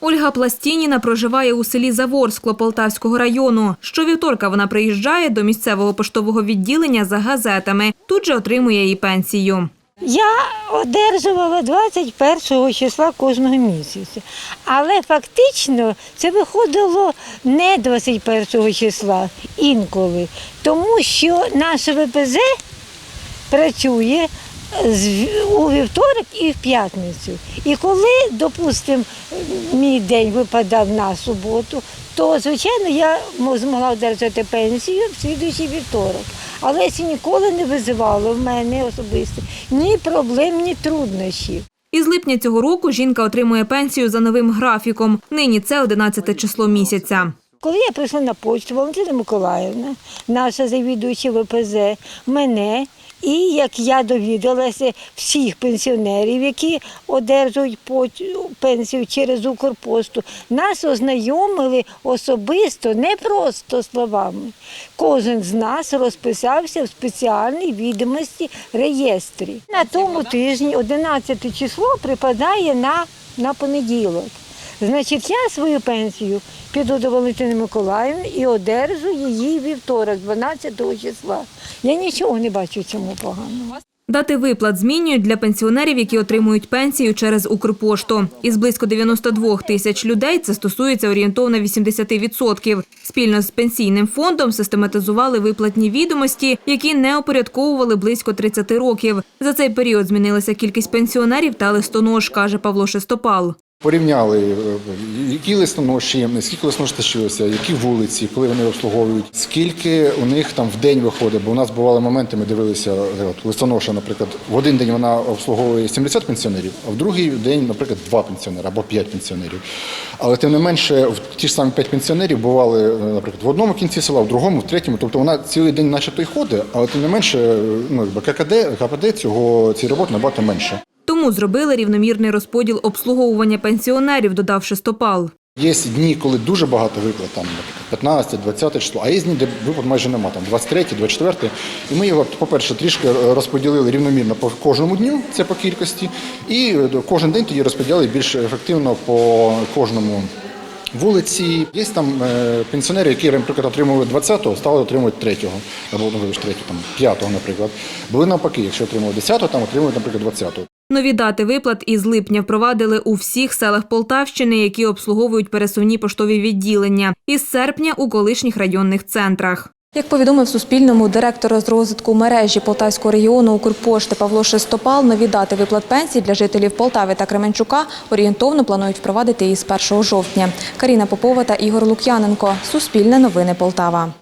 Ольга Пластініна проживає у селі Заворскло Полтавського району. Щовівторка вона приїжджає до місцевого поштового відділення за газетами. Тут же отримує і пенсію. Я одержувала 21 числа кожного місяця. Але фактично це виходило не 21 числа інколи, тому що наше ВПЗ працює у вівторок і в п'ятницю. І коли, допустимо, мій день випадав на суботу, то, звичайно, я змогла одержати пенсію в слідуючий вівторок. Але це ніколи не визивало в мене особисто ні проблем, ні труднощів. Із липня цього року жінка отримує пенсію за новим графіком. Нині це 11 число місяця. Коли я прийшла на почту, Валентина Миколаївна, наша завідуюча ВПЗ, мене і як я довідалася всіх пенсіонерів, які одержують пенсію через Укрпосту, нас ознайомили особисто, не просто словами. Кожен з нас розписався в спеціальній відомості реєстрі. На тому тижні 11 число припадає на, на понеділок. Значить, я свою пенсію піду до Валентини Миколаївни і одержу її вівторок, 12 числа. Я нічого не бачу в цьому поганого. Дати виплат змінюють для пенсіонерів, які отримують пенсію через Укрпошту. Із близько 92 тисяч людей це стосується орієнтовно 80%. Спільно з пенсійним фондом систематизували виплатні відомості, які не опорядковували близько 30 років. За цей період змінилася кількість пенсіонерів та листонож, каже Павло Шестопал. Порівняли, е, які листоноші, скільки листонож лишилося, які вулиці, коли вони обслуговують, скільки у них там в день виходить. Бо у нас бували моменти, ми дивилися, е, листоноша, наприклад, в один день вона обслуговує 70 пенсіонерів, а в другий день, наприклад, 2 пенсіонери або 5 пенсіонерів. Але тим не менше, в ті ж самі 5 пенсіонерів бували, е, наприклад, в одному кінці села, в другому, в третьому. Тобто вона цілий день начебто й ходить, але тим не менше, ну, ККД, КПД цього цієї роботи набагато менше. Тому зробили рівномірний розподіл обслуговування пенсіонерів, додав Шестопал. Є дні, коли дуже багато виплат, там, 15, 20 число, а є дні, де виплат майже нема, там 23, 24. І ми його, по-перше, трішки розподілили рівномірно по кожному дню, це по кількості, і е, кожен день тоді розподіли більш ефективно по кожному. Вулиці є там е, пенсіонери, які, наприклад, отримували 20-го, стали отримувати 3-го, або ну, вибач, 3-го, 5-го, наприклад. Були навпаки, якщо отримували 10-го, там отримують, наприклад, 20-го. Нові дати виплат із липня впровадили у всіх селах Полтавщини, які обслуговують пересувні поштові відділення, із серпня у колишніх районних центрах. Як повідомив Суспільному директор з розвитку мережі Полтавського регіону Укрпошти Павло Шестопал, нові дати виплат пенсій для жителів Полтави та Кременчука орієнтовно планують впровадити із 1 жовтня. Каріна Попова та Ігор Лук'яненко. Суспільне новини Полтава.